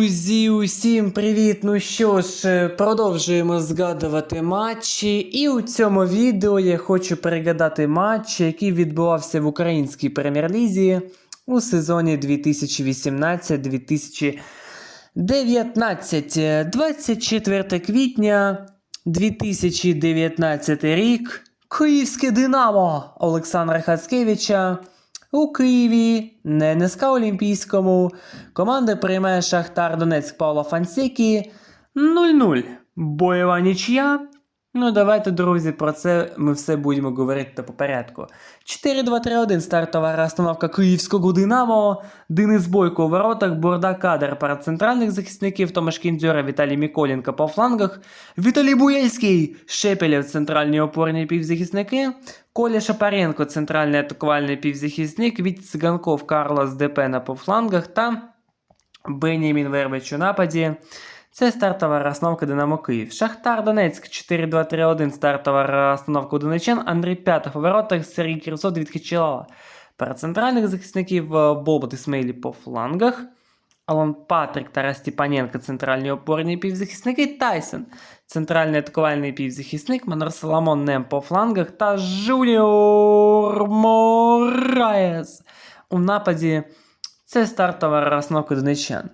Друзі, усім привіт! Ну що ж, е, продовжуємо згадувати матчі. І у цьому відео я хочу перегадати матч, який відбувався в українській прем'єр-лізі у сезоні 2018-2019. 24 квітня 2019 рік. Київське Динамо Олександра Хацкевича у Києві, не НСК Олімпійському. Команда приймає Шахтар Донецьк Павла Фансекі 0-0. Бойова нічия. Ну, давайте, друзі, про це ми все будемо говорити по порядку. 4-2-3-1 стартова розстановка київського Динамо. Денис Бойко у воротах, Бурда Кадр перед центральних захисників, Томаш Кіндзюра, Віталій Міколенко по флангах, Віталій Буєльський, Шепелєв, центральні опорні півзахисники, Коля Шапаренко, центральний атакувальний півзахисник, Віть Циганков, Карлос Депена по флангах. Та Бенімін Вербич у нападі. Це стартова розстановка Динамо Київ. Шахтар Донецьк 4-2-3-1 стартова розстановка Донеччан. Андрій П'ятов у воротах, Сергій Кірсот від Кичелова. Перед центральних захисників Бобот Ісмейлі по флангах. Алан Патрик Тарас Степаненко, центральні опорні півзахисники, Тайсон, центральний атакувальний півзахисник, Манор Соломон Нем по флангах та Жуніор Мораєс. У нападі це стартова розстановка донеччан.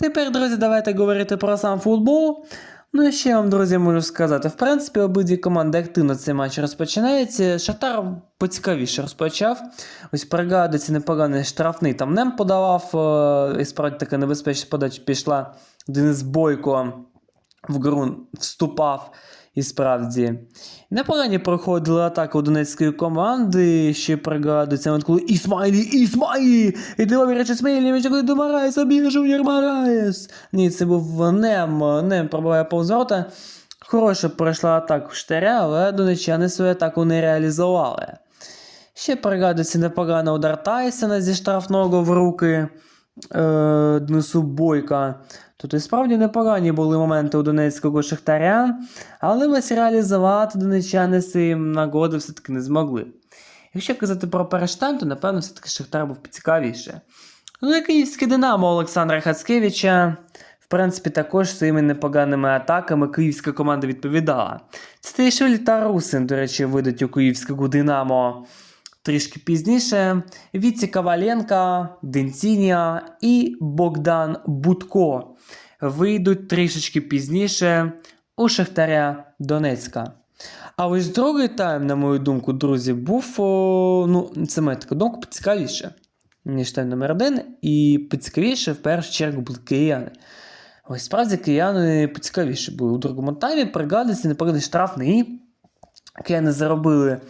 Тепер, друзі, давайте говорити про сам футбол. Ну і ще я вам, друзі, можу сказати. В принципі, обидві команди активно цей матч розпочинається. Шахтар поцікавіше розпочав. Ось пригадується непоганий штрафний там нем подавав. е, І справді така небезпечна подача пішла. Денис Бойко в гру вступав. І справді. Непогані проходили атаки у донецької команди. Ще пригадується, от коли Ісмайлі, Ісмайлі! І ти вибереш Ісмайлі, коли до Мараєса біже Жуніор Мараєс. Ні, це був Нем. Нем пробиває повз ворота. Хорошо пройшла атака в штаря, але донеччани свою атаку не реалізували. Ще пригадується непоганий удар Тайсона зі штрафного в руки Денису Бойка. Тут і справді непогані були моменти у Донецького Шахтаря, але ось реалізувати донеччани свої нагоди все-таки не змогли. Якщо казати про перештайм, то напевно все-таки Шахтар був цікавіше. Ну і київське Динамо Олександра Хацкевича, в принципі, також своїми непоганими атаками київська команда відповідала. Стейшвіль та Русин, до речі, вийдуть у київського Динамо трішки пізніше. Віці Коваленка, Денцінія і Богдан Будко вийдуть трішечки пізніше у Шахтаря Донецька. А ось другий тайм, на мою думку, друзі, був ну, це моя така думка поцікавіше, ніж тайм номер один. І поцікавіше в першу чергу були кияни. Ось справді кияни поцікавіше були у другому таймі. Пригадується, непоганий штрафний. Кияни заробили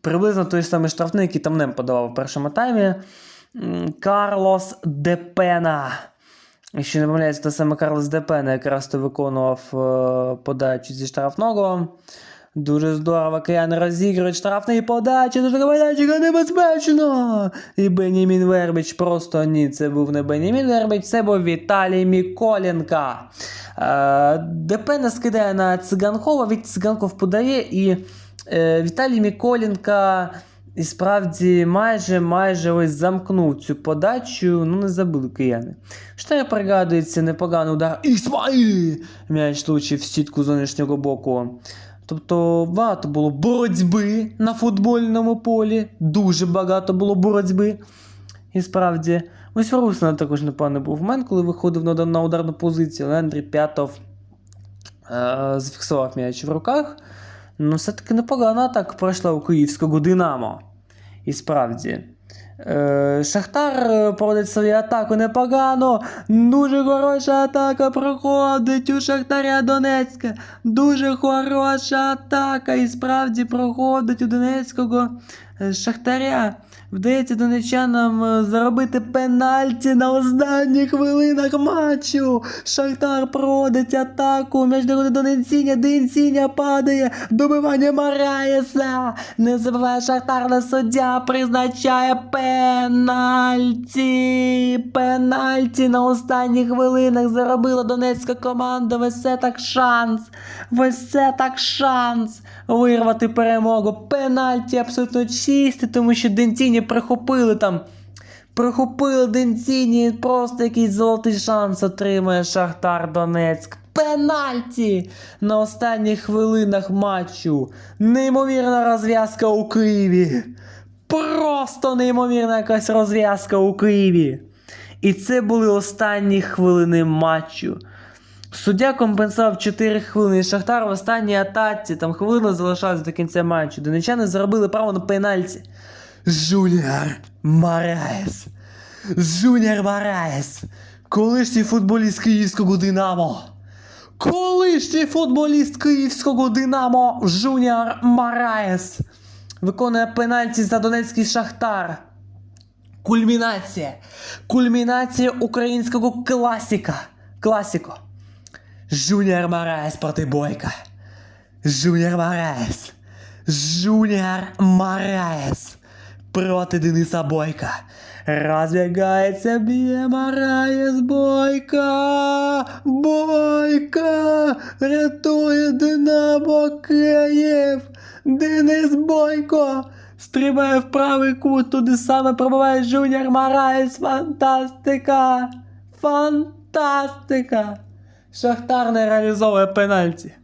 приблизно той самий штрафний, який там нем подавав у першому таймі. Карлос Депена. Якщо не помиляється, то саме Карлос Депена якраз то виконував е, подачу зі штрафного. Дуже здорово, кияни розігрують штрафний подачі, дуже подача небезпечно. І Бенімін Вербіч просто ні, це був не Бенімін Вербіч, це був Віталій Міколенка. Е, Депена скидає на Циганкова, від Циганков подає і Віталій Міколенка і справді майже майже ось замкнув цю подачу, ну не забули кияни. Штає пригадується непоганий удар Ісмаїлі! М'яч влучив в сітку зовнішнього боку. Тобто багато було боротьби на футбольному полі, дуже багато було боротьби. І справді, ось в також непоганий був момент, коли виходив на, на ударну позицію, але Андрій П'ятов е, зафіксував м'яч в руках. Ну, все-таки непогана так пройшла у київського Динамо. І справді. Е, Шахтар е, проводить свою атаку непогано. Дуже хороша атака проходить у Шахтаря Донецька. Дуже хороша атака. І справді проходить у Донецького е, Шахтаря. Вдається донечанам заробити пенальті на останніх хвилинах матчу. Шахтар проводить атаку. Між доходить до Денсіня. Денсіня падає. Добивання Мараєса. Не забуває Шахтар на суддя. Призначає пенальті. Пенальті Пенальті на останніх хвилинах заробила донецька команда. Це так шанс. Це так шанс вирвати перемогу. Пенальті абсолютно чисті, тому що Дентіні прихопили там Прохопили Денціні, просто якийсь золотий шанс отримує Шахтар Донецьк. Пенальті на останніх хвилинах матчу. Неймовірна розв'язка у Києві. Просто неймовірна якась розв'язка у Києві. І це були останні хвилини матчу. Суддя компенсував 4 хвилини і Шахтар в останній атаці. Там хвилина залишалась до кінця матчу. Донечани заробили право на пенальті. Жуніор Мараєс. Жуніор Мараєс. Колишній футболіст київського Динамо. Колишній футболіст київського Динамо Жуніор Мараєс. Виконує пенальті за Донецький Шахтар. Кульмінація. Кульмінація українського класіка. Класіко. Жуніор Мараєс проти Бойка. Жуніор Мараєс. Жуніор Мараєс проти Дениса Бойка. Розбігається б'є Мараєс Бойка. Бойка. Рятує Динамо Київ. Денис Бойко. Стрибає в правий кут, туди саме пробиває Жуніор Мараєс. Фантастика! Фантастика! Шахтар не реалізовує пенальті.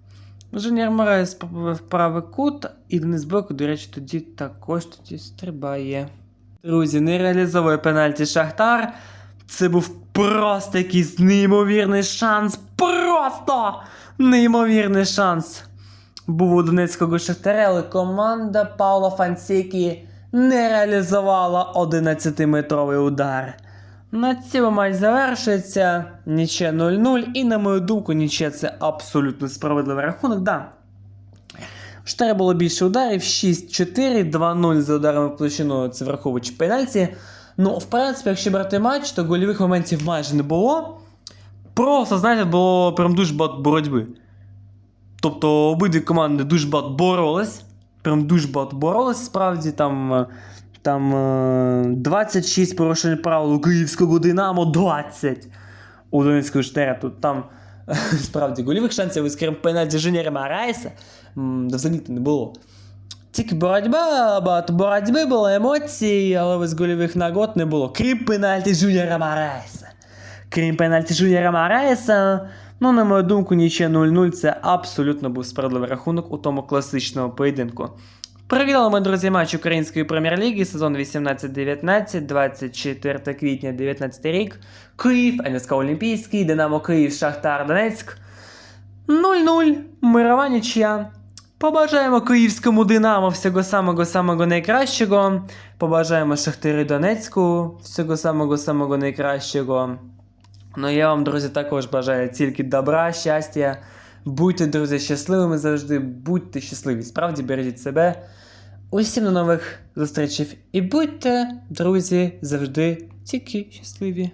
Жуніор Мараєс пробиває правий кут, і Денис Бойко, до речі, тоді також тоді стрибає. Друзі, не реалізовує пенальті Шахтар. Це був просто якийсь неймовірний шанс. Просто неймовірний шанс. Був у Донецького Шахтаря, але команда Паула Фансекі не реалізувала 11-метровий удар. На цьому матч завершується. Ніче 0-0, і на мою думку, ніче це абсолютно справедливий рахунок. Да. У було більше ударів, 6-4, 2-0 за ударами в площину, це враховуючи пенальті. Ну, в принципі, якщо брати матч, то гольових моментів майже не було. Просто, знаєте, було прям дуже багато боротьби. Тобто обидві команди дуже багато боролись. Прям дуже багато боролись. Справді там, е, там е, 26 порушень правил у київського Динамо 20 у Донецького Штера. Тут там е, справді гольових шансів із крім пенальті Жунєра Марайса м, взагалі не було. Тільки боротьба, багато боротьби було, емоцій, але без гольових нагод не було. Крім пенальті Жуніора Марайса. Крім пенальті Жуніора Марайса, ну, на мою думку, ніче 0-0 це абсолютно був справедливий рахунок у тому класичному поєдинку. Провідали ми, друзі, матч Української прем'єр-ліги сезон 18-19, 24 квітня 19 рік. Київ, НСК Олімпійський, Динамо Київ, Шахтар Донецьк. 0-0, мирова нічия. Побажаємо київському Динамо всього самого самого найкращого. Побажаємо Шахтарю Донецьку всього самого самого найкращого. Ну я вам, друзі, також бажаю тільки добра, щастя. Будьте, друзі, щасливими завжди, будьте щасливі. Справді бережіть себе. Усім до нових зустрічей. І будьте, друзі, завжди тільки щасливі.